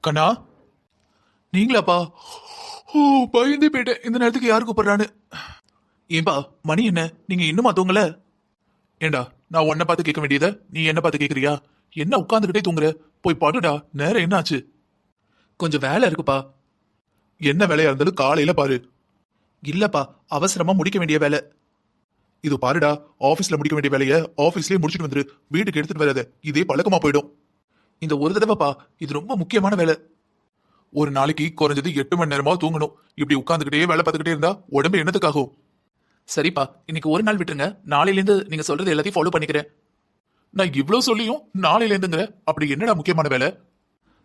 கண்ணா? நீங்களாப்பா? ஓ பயந்து போயிட்டேன். இந்த நேரத்துக்கு யார் கூப்பிடுறான்னு? ஏன்பா மணி என்ன? நீங்க இன்னுமா தூங்கல? ஏண்டா நான் உன்னை பார்த்து கேட்க வேண்டியத நீ என்ன பார்த்து கேக்குறியா என்ன உட்காந்துக்கிட்டே தூங்குற? போய் பாடுடா நேரம் என்ன ஆச்சு கொஞ்சம் வேலை இருக்குப்பா. என்ன வேலையா இருந்தாலும் காலையில பாரு. இல்லப்பா அவசரமா முடிக்க வேண்டிய வேலை. இது பாருடா ஆபீஸ்ல முடிக்க வேண்டிய வேலையை ஆபீஸ்லயே முடிச்சிட்டு வந்துரு. வீட்டுக்கு எடுத்துட்டு வராத. இதே பழக்கமா போயிடும். இந்த ஒரு தடவைப்பா இது ரொம்ப முக்கியமான வேலை. ஒரு நாளைக்கு குறைஞ்சது எட்டு மணி நேரமா தூங்கணும். இப்படி உட்காந்துக்கிட்டே வேலை பார்த்துக்கிட்டே இருந்தா உடம்பு என்னத்துக்காகும்? சரிப்பா இன்னைக்கு ஒரு நாள் விட்டுருங்க. நாளையிலேருந்து நீங்க சொல்றது எல்லாத்தையும் ஃபாலோ பண்ணிக்கிறேன். நான் இவ்வளோ சொல்லியும் நாளையிலேருந்துங்கிற அப்படி என்னடா முக்கியமான வேலை?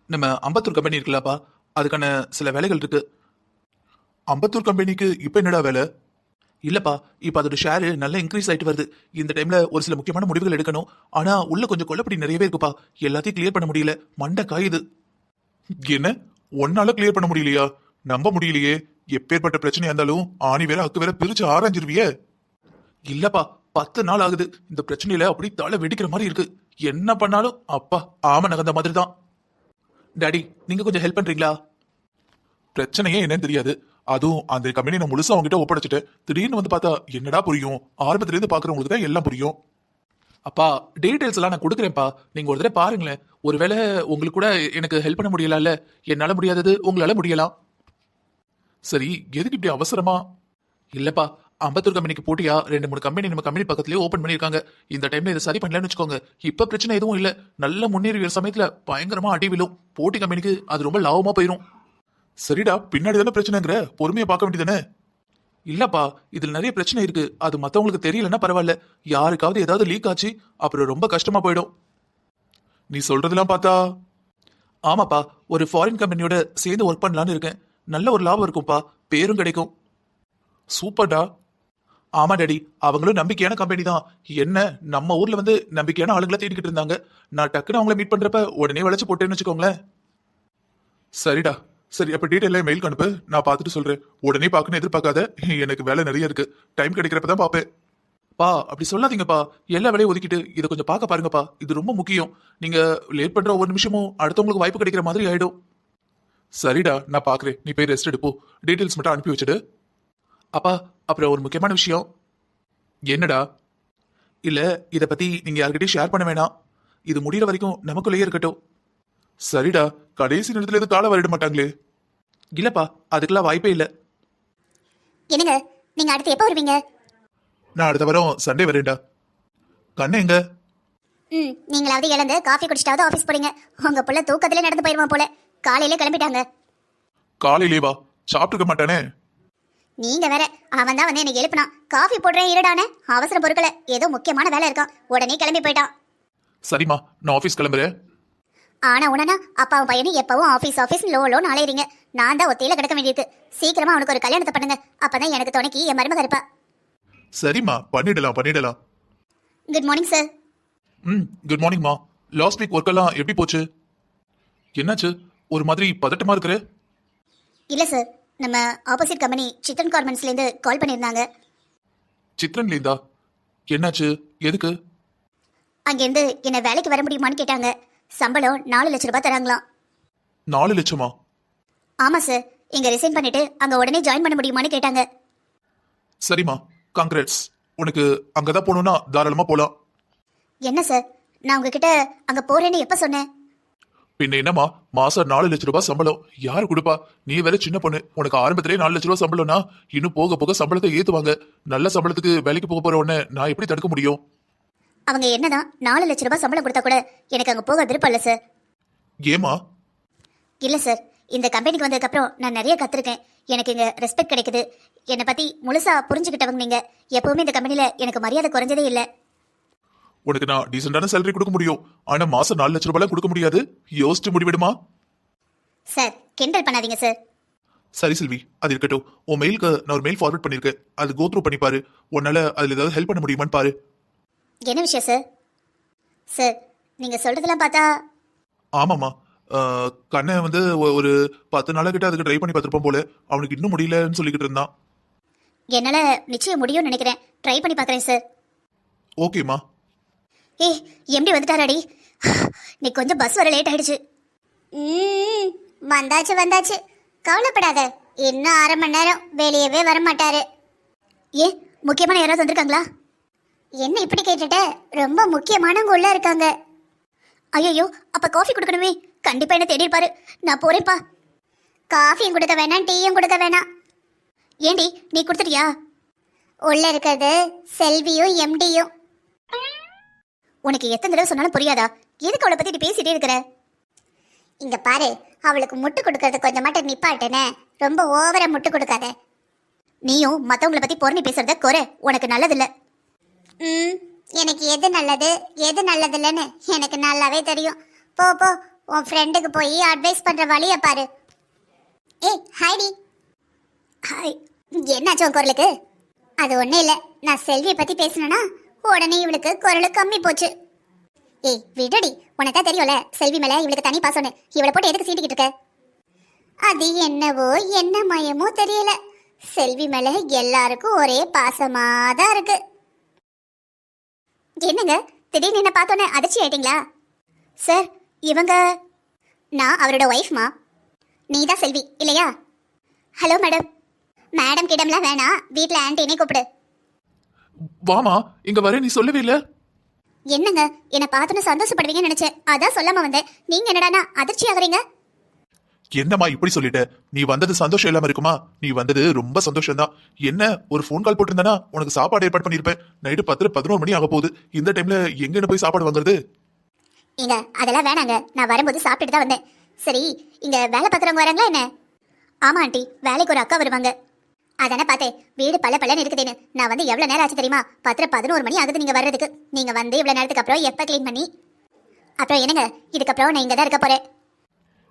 நம்ம அம்பத்தூர் கம்பெனி இருக்குல்லப்பா அதுக்கான சில வேலைகள் இருக்கு. அம்பத்தூர் கம்பெனிக்கு இப்ப என்னடா வேலை? இல்லப்பா இப்ப அதோட ஷேர் நல்லா இன்க்ரீஸ் ஆயிட்டு வருது. இந்த டைம்ல ஒரு சில முக்கியமான முடிவுகள் எடுக்கணும். ஆனா உள்ள கொஞ்சம் கொள்ளப்படி நிறையவே இருக்குப்பா. எல்லாத்தையும் கிளியர் பண்ண முடியல. மண்டை காயுது. என்ன? ஒன்னால கிளியர் பண்ண முடியலையா? நம்ப முடியலையே. எப்பேற்பட்ட பிரச்சனையா இருந்தாலும் ஆணி வேற அக்கு வேற பிரிச்சு ஆராய்ஞ்சிருவியே. இல்லப்பா பத்து நாள் ஆகுது. இந்த பிரச்சனையில அப்படி தலை வெடிக்கிற மாதிரி இருக்கு. என்ன பண்ணாலும் அப்பா ஆம நகர்ந்த மாதிரி தான் டாடி நீங்க கொஞ்சம் ஹெல்ப் பண்றீங்களா? பிரச்சனையே என்னன்னு தெரியாது. அதுவும் அந்த கம்பெனி நான் முழுசா அவங்ககிட்ட ஒப்படைச்சிட்டு திடீர்னு வந்து பார்த்தா என்னடா புரியும்? ஆரம்பத்துல இருந்து பாக்குறவங்களுக்கு தான் எல்லாம் புரியும். அப்பா டீடைல்ஸ் எல்லாம் நான் கொடுக்குறேன்ப்பா. நீங்க ஒரு தடவை பாருங்களேன். ஒருவேளை உங்களுக்கு கூட எனக்கு ஹெல்ப் பண்ண முடியலாம்ல? என்னால முடியாதது உங்களால முடியலாம். சரி எதுக்கு இப்படி அவசரமா? இல்லப்பா அம்பத்தூர் கம்பெனிக்கு போட்டியா? ரெண்டு மூணு கம்பெனி நம்ம கம்பெனி பக்கத்துலயே ஓப்பன் பண்ணிருக்காங்க இந்த டைம்ல இதை சரி பண்ணலன்னு வச்சுக்கோங்க. இப்ப பிரச்சனை எதுவும் இல்ல. நல்ல முன்னேறி சமயத்தில் சமயத்துல பயங்கரமா அடி விழும். போட்டி கம்பெனிக்கு அது ரொம்ப லாபமா போயிடும் சரிடா பின்னாடி தானே பிரச்சனைங்கிற? பொறுமையை பார்க்க வேண்டியதானே இல்லப்பா இதில் நிறைய பிரச்சனை இருக்கு. அது மற்றவங்களுக்கு தெரியலன்னா பரவாயில்ல. யாருக்காவது ஏதாவது லீக் ஆச்சு அப்புறம் ரொம்ப கஷ்டமா போயிடும். நீ சொல்றதெல்லாம் பார்த்தா? ஆமாப்பா ஒரு ஃபாரின் கம்பெனியோட சேர்ந்து ஒர்க் பண்ணலான்னு இருக்கேன். நல்ல ஒரு லாபம் இருக்கும்ப்பா. பேரும் கிடைக்கும். சூப்பர்டா. ஆமா டாடி. அவங்களும் நம்பிக்கையான கம்பெனி தான். என்ன நம்ம ஊர்ல வந்து நம்பிக்கையான ஆளுங்களை தேடிக்கிட்டு இருந்தாங்க. நான் டக்குன்னு அவங்கள மீட் பண்றப்ப உடனே வளைச்சு போட்டேன்னு வச்சுக்கோங்களேன். சரிடா. சரி அப்ப டீட்டெயிலாக மெயில் அனுப்பு. நான் பார்த்துட்டு சொல்றேன். உடனே பார்க்கணும் எதிர்பார்க்காத. எனக்கு வேலை நிறைய இருக்கு. டைம் கிடைக்கிறப்ப தான் பார்ப்பேன். பா அப்படி சொல்லாதீங்கப்பா. எல்லா வேலையும் ஒதுக்கிட்டு இதை கொஞ்சம் பார்க்க பாருங்கப்பா. இது ரொம்ப முக்கியம். நீங்க லேட் பண்ற ஒவ்வொரு நிமிஷமும் அடுத்தவங்களுக்கு வாய்ப்பு கிடைக்கிற மாதிரி ஆயிடும். சரிடா நான் பாக்குறேன் நீ போய் ரெஸ்ட் எடுப்போ. டீட்டெயில்ஸ் மட்டும் அனுப்பி வச்சுடு. அப்பா அப்புறம் ஒரு முக்கியமான விஷயம். என்னடா? இல்ல இதை பத்தி நீங்க யார்கிட்டயும் ஷேர் பண்ண வேணாம். இது முடிகிற வரைக்கும் நமக்குள்ளேயே இருக்கட்டும். சரிடா கடைசி நேரத்துல எதுவும் கால வரிட மாட்டாங்களே. இல்லப்பா அதுக்கெல்லாம் வாய்ப்பே இல்ல. என்னங்க நீங்க அடுத்து எப்போ வருவீங்க? நான் அடுத்த வாரம் சண்டே வரேன்டா. கண்ணு எங்க? ம் நீங்களாவது இழந்து காஃபி குடிச்சிட்டாவது ஆஃபீஸ் போறீங்க. உங்க புள்ள தூக்கத்திலே நடந்து போயிருவான் போல. காலையில கிளம்பிட்டாங்க. காலையிலே வா சாப்பிட்டுக்க மாட்டானே. நீங்க வேற அவன் தான் வந்து என்னை எழுப்பினான். காஃபி போடுறேன் இருடானே அவசர பொருட்களை ஏதோ முக்கியமான வேலை இருக்கான். உடனே கிளம்பி போயிட்டான். சரிம்மா நான் ஆபீஸ் கிளம்புறேன். ஆனா உடனே அப்பாவும் பையனும் எப்பவும் ஆஃபீஸ் ஆஃபீஸ் லோ லோன்னு அலையிறீங்க. நான் தான் ஒத்தையில கிடக்க வேண்டியிருக்கு சீக்கிரமா அவனுக்கு ஒரு கல்யாணத்தை பண்ணுங்க. அப்பதான் எனக்கு துணைக்கு என் மருமக இருப்பா. சரிம்மா பண்ணிடலாம் பண்ணிடலாம். குட் மார்னிங் சார் ம் குட் மார்னிங்மா லாஸ்ட் வீக் ஒர்க் எல்லாம் எப்படி போச்சு? என்னாச்சு? ஒரு மாதிரி பதட்டமா இருக்கிற. இல்ல சார் நம்ம ஆப்போசிட் கம்பெனி சிக்கன் கார்மெண்ட்ஸ்லேருந்து கால் பண்ணியிருந்தாங்க. சித்ரன் லீந்தா என்னாச்சு? எதுக்கு? அங்கேருந்து என்னை வேலைக்கு வர முடியுமான்னு கேட்டாங்க. சம்பளம் நாலு லட்ச ரூபாய் தராங்களாம். நாலு லட்சமா? ஆமா சார். இங்க ரிசைன் பண்ணிட்டு அங்க உடனே ஜாயின் பண்ண முடியுமான்னு கேட்டாங்க. சரிம்மா. காங்கிரட்ஸ் உனக்கு அங்கதான் போகணும்னா தாராளமா போலாம். என்ன சார்? நான் உங்ககிட்ட அங்க போறேன்னு எப்ப சொன்னேன்? பின்ன என்னம்மா? மாசம் நாலு லட்ச ரூபாய் சம்பளம். யாரு கொடுப்பா? நீ வேற சின்ன பொண்ணு. உனக்கு ஆரம்பத்திலே நாலு லட்ச ரூபாய் சம்பளம்னா இன்னும் போக போக சம்பளத்தை ஏத்துவாங்க. நல்ல சம்பளத்துக்கு வேலைக்கு போக போற உடனே நான் எப்படி தடுக்க முடியும்? அவங்க என்னதான் நாலு லட்ச ரூபாய் சம்பளம் கொடுத்தா கூட எனக்கு அங்க போக விருப்பம் இல்ல சார் ஏமா இல்ல சார் இந்த கம்பெனிக்கு வந்ததுக்கு அப்புறம் நான் நிறைய கத்துருக்கேன். எனக்கு இங்க ரெஸ்பெக்ட் கிடைக்குது. என்னை பத்தி முழுசா புரிஞ்சுக்கிட்டவங்க நீங்க. எப்பவுமே இந்த கம்பெனில எனக்கு மரியாதை குறைஞ்சதே இல்ல. உனக்கு நான் டீசென்டான சேலரி கொடுக்க முடியும். ஆனா மாசம் நாலு லட்ச ரூபாய் கொடுக்க முடியாது. யோசிச்சு முடிவிடுமா? சார் கிண்டல் பண்ணாதீங்க சார் சரி செல்வி. அது இருக்கட்டும். உன் மெயிலுக்கு நான் ஒரு மெயில் ஃபார்வர்ட் பண்ணிருக்கேன். அது கோ த்ரூ பண்ணி பாரு உன்னால அதுல ஏதாவது ஹெல்ப் பண்ண முடியுமான்னு பாரு. என்ன விஷயம் சார் சார் நீங்க சொல்றதெல்லாம் பார்த்தா ஆமாம்மா. கண்ணை வந்து ஒரு பத்து நாளா கிட்ட அதுக்கு ட்ரை பண்ணி பார்த்துருப்போம் போல. அவனுக்கு இன்னும் முடியலன்னு சொல்லிக்கிட்டு இருந்தான். என்னால நிச்சயம் முடியும்னு நினைக்கிறேன். ட்ரை பண்ணி பார்க்கறேன் சார் ஓகேம்மா. ஏய் எப்படி வந்துட்டாராடி? நீ கொஞ்சம் பஸ் வர லேட் ஆயிடுச்சு. ம் வந்தாச்சு வந்தாச்சு. கவலைப்படாத. இன்னும் அரை மணி நேரம் வெளியவே வர மாட்டாரு ஏ முக்கியமான யாராவது வந்திருக்காங்களா? என்ன இப்படி கேட்டுட்ட? ரொம்ப முக்கியமானவங்க உள்ள இருக்காங்க. ஐயோ அப்ப காஃபி கொடுக்கணுமே. கண்டிப்பா என்ன தேடி இருப்பாரு. நான் போறேன்ப்பா. காஃபியும் கொடுக்க வேணாம் டீயும் கொடுக்க வேணாம். ஏண்டி நீ கொடுத்துட்டியா? உள்ள இருக்கிறது செல்வியும் எம்டியும் உனக்கு எத்தனை தடவை சொன்னாலும் புரியாதா? எதுக்கு அவளை பத்தி பேசிட்டே இருக்கிற? இங்க பாரு அவளுக்கு முட்டு கொடுக்கறது கொஞ்சம் மட்டும் நிப்பாட்டனே. ரொம்ப ஓவரா முட்டு கொடுக்காத. நீயும் மத்தவங்கள பத்தி பொறுமை பேசுறத குறை. உனக்கு நல்லதில்ல. ம் எனக்கு எது நல்லது எது நல்லதில்லைன்னு எனக்கு நல்லாவே தெரியும். போ போ உன் ஃப்ரெண்டுக்கு போய் அட்வைஸ் பண்ணுற வழியை பாரு. ஏய் ஹாய்டி ஹாய் என்னாச்சு உன் குரலுக்கு? அது ஒன்றும் இல்லை. நான் செல்வியை பற்றி பேசினேன்னா உடனே இவளுக்கு குரல் கம்மி போச்சு. ஏய் விடடி. உனக்கா தெரியும்ல செல்வி மேலே இவளுக்கு தனி பாசம்னு. இவளை போட்டு எதுக்கு சீட்டிக்கிட்டு இருக்க? அது என்னவோ என்ன மயமோ தெரியல. செல்வி மேலே எல்லாருக்கும் ஒரே பாசமாக தான் இருக்குது என்னங்க? திடீர்னு என்ன பார்த்தோன்னே அதிர்ச்சி ஆயிட்டீங்களா? சார் இவங்க நான் அவரோட ஒய்ஃப்மா நீ தான் செல்வி இல்லையா? ஹலோ மேடம் மேடம் கிட்டம்லாம் வேணாம். வீட்டில் ஆன்ட்டினே கூப்பிடு. வாமா இங்க வர நீ சொல்லவே இல்ல? என்னங்க? என்னை பார்த்தோன்னு சந்தோஷப்படுவீங்கன்னு நினைச்சேன். அதான் சொல்லாம வந்தேன். நீங்க என்னடானா அதிர்ச்சி ஆகுறீங்க? என்னம்மா இப்படி சொல்லிட்ட? நீ வந்தது சந்தோஷம் இல்லாம இருக்குமா? நீ வந்தது ரொம்ப சந்தோஷம் தான் என்ன ஒரு ஃபோன் கால் போட்டிருந்தனா உனக்கு சாப்பாடு ஏற்பாடு பண்ணிருப்பேன். நைட்டு பத்து பதினோரு மணி ஆக போகுது. இந்த டைம்ல எங்கன்னு போய் சாப்பாடு வாங்குறது? இங்க அதெல்லாம் வேணாங்க. நான் வரும்போது சாப்பிட்டுட்டு தான் வந்தேன். சரி இங்க வேலை பார்க்குறவங்க வராங்களா என்ன? ஆமா ஆண்டி. வேலைக்கு ஒரு அக்கா வருவாங்க. அதானே பார்த்தேன். வீடு பல பலன்னு இருக்குதுன்னு. நான் வந்து எவ்வளவு நேரம் ஆச்சு தெரியுமா? பத்திர பதினோரு மணி ஆகுது நீங்க வர்றதுக்கு. நீங்க வந்து இவ்வளவு நேரத்துக்கு அப்புறம் எப்ப க்ளீன் பண்ணி? அப்புறம் என்னங்க? இதுக்கப்புறம் நான் இங்க தான் இருக்க போறேன்.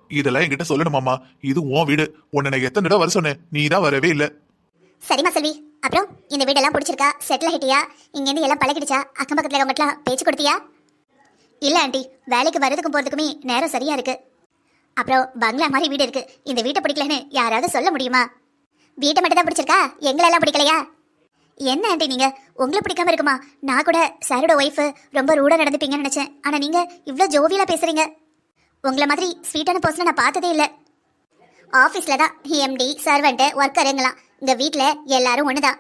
இதெல்லாம் என்கிட்ட சொல்லணுமாமா இது உன் வீடு. உன்னை நான் எத்தனை தடவை வர சொன்னேன். நீ தான் வரவே இல்லை. சரிம்மா செல்வி. அப்புறம் இந்த வீடெல்லாம் பிடிச்சிருக்கா? செட்டில் ஆகிட்டியா? இங்கேருந்து எல்லாம் பழகிடுச்சா? அக்கம் பக்கத்தில் இருக்கவங்கட்டலாம் பேச்சு கொடுத்தியா? இல்லை ஆண்டி. வேலைக்கு வர்றதுக்கும் போகிறதுக்குமே நேரம் சரியாக இருக்குது அப்புறம் பங்களா மாதிரி வீடு இருக்கு. இந்த வீட்டை பிடிக்கலன்னு யாராவது சொல்ல முடியுமா? வீட்டை மட்டும் தான் பிடிச்சிருக்கா? எங்களெல்லாம் பிடிக்கலையா? என்ன ஆண்டி நீங்கள் உங்களை பிடிக்காம இருக்குமா? நான் கூட சாரோட ஒய்ஃபு ரொம்ப ரூடாக நடந்துப்பீங்கன்னு நினச்சேன். ஆனால் நீங்கள் இவ்வளோ ஜோவியலாக பேசுகிறீங்க உங்களை மாதிரி ஸ்வீட்டான பர்சனை நான் பார்த்ததே இல்லை. ஆஃபீஸில் தான் எம்டி சர்வெண்ட்டு ஒர்க்கருங்களாம் இங்கே வீட்டில் எல்லாரும் ஒன்று தான்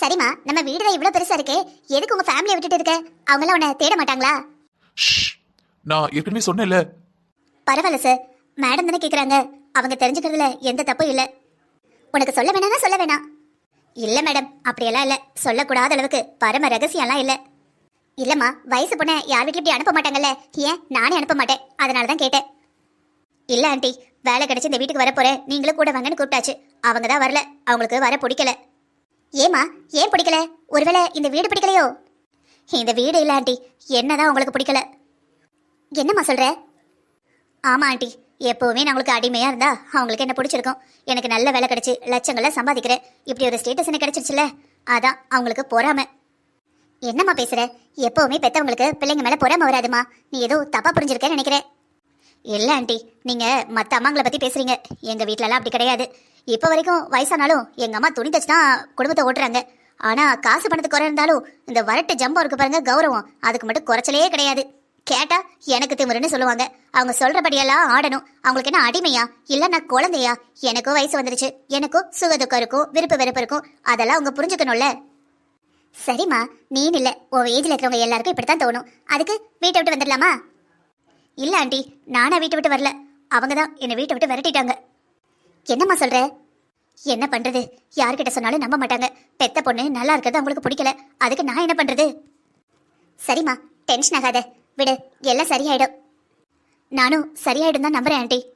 சரிம்மா நம்ம வீடு தான் இவ்வளோ பெருசாக இருக்கே. எதுக்கு உங்கள் ஃபேமிலியை விட்டுட்டு இருக்க? அவங்களாம் உன்னை தேட மாட்டாங்களா. நான் ஏற்கனவே சொன்னேன்ல. பரவாயில்ல சார் மேடம் தானே கேட்குறாங்க அவங்க தெரிஞ்சுக்கிறதுல எந்த தப்பும் இல்லை. உனக்கு சொல்ல வேணாம்னா சொல்ல வேணாம். இல்லை மேடம் அப்படியெல்லாம் இல்லை. சொல்லக்கூடாத அளவுக்கு பரம ரகசியம்லாம் இல்லை. இல்லைம்மா வயசு பொண்ணை யார் வீட்லையும் இப்படி அனுப்ப மாட்டாங்கல்ல? ஏன்? நானே அனுப்ப மாட்டேன். அதனால தான் கேட்டேன். இல்லை ஆண்டி வேலை கிடைச்சு இந்த வீட்டுக்கு வர போறேன் நீங்களும் கூட வாங்கன்னு கூப்பிட்டாச்சு. அவங்க தான் வரல. அவங்களுக்கு வர பிடிக்கல. ஏமா ஏன் பிடிக்கல? ஒருவேளை இந்த வீடு பிடிக்கலையோ? இந்த வீடு இல்லை ஆண்டி. என்னதான் உங்களுக்கு பிடிக்கல? என்னம்மா சொல்ற? ஆமா ஆண்டி. எப்போவுமே நான் உங்களுக்கு அடிமையாக இருந்தா அவங்களுக்கு என்ன பிடிச்சிருக்கும்? எனக்கு நல்ல வேலை கிடச்சி லட்சங்களை சம்பாதிக்கிறேன். இப்படி ஒரு ஸ்டேட்டஸ் எனக்கு கிடைச்சிருச்சுல அதான் அவங்களுக்கு பொறாம. என்னம்மா பேசுற? எப்பவுமே பெத்தவங்களுக்கு பிள்ளைங்க மேல பொறாம வராதுமா. நீ ஏதோ தப்பா புரிஞ்சிருக்கேன்னு நினைக்கிறேன். இல்ல ஆண்டி. நீங்க மத்த அம்மாங்களை பத்தி பேசுறீங்க. எங்க வீட்லலாம் அப்படி கிடையாது. இப்போ வரைக்கும் வயசானாலும் எங்க அம்மா துணி தச்சு தான் குடும்பத்தை ஓட்டுறாங்க. ஆனா காசு பணத்துக்கு குறை இருந்தாலும் இந்த வரட்டு ஜம்பம் இருக்கு பாருங்க கௌரவம். அதுக்கு மட்டும் குறைச்சலே கிடையாது. கேட்டா எனக்கு திமிருன்னு சொல்லுவாங்க. அவங்க சொல்றபடியெல்லாம் ஆடணும். அவங்களுக்கு என்ன அடிமையா? இல்ல நான் குழந்தையா? எனக்கும் வயசு வந்துருச்சு. எனக்கும் சுகதுக்கம் இருக்கும் விருப்ப வெறுப்பு இருக்கும். அதெல்லாம் அவங்க புரிஞ்சுக்கணும்ல. சரிம்மா நீ இல்ல உன் ஏஜ்ல இருக்கிறவங்க எல்லாருக்கும் இப்படித்தான் தோணும். அதுக்கு வீட்டை விட்டு வந்துடலாமா? இல்ல ஆண்டி. நானா வீட்டை விட்டு வரல. அவங்க தான் என்னை வீட்டை விட்டு விரட்டிட்டாங்க. என்னம்மா சொல்ற? என்ன பண்றது? யார்கிட்ட சொன்னாலும் நம்ப மாட்டாங்க. பெத்த பொண்ணு நல்லா இருக்கிறது அவங்களுக்கு பிடிக்கல. அதுக்கு நான் என்ன பண்றது? சரிம்மா டென்ஷன் ஆகாத. விடு எல்லாம் சரியாயிடும். நானும் சரியாயிடும் தான் நம்புறேன் ஆண்டி.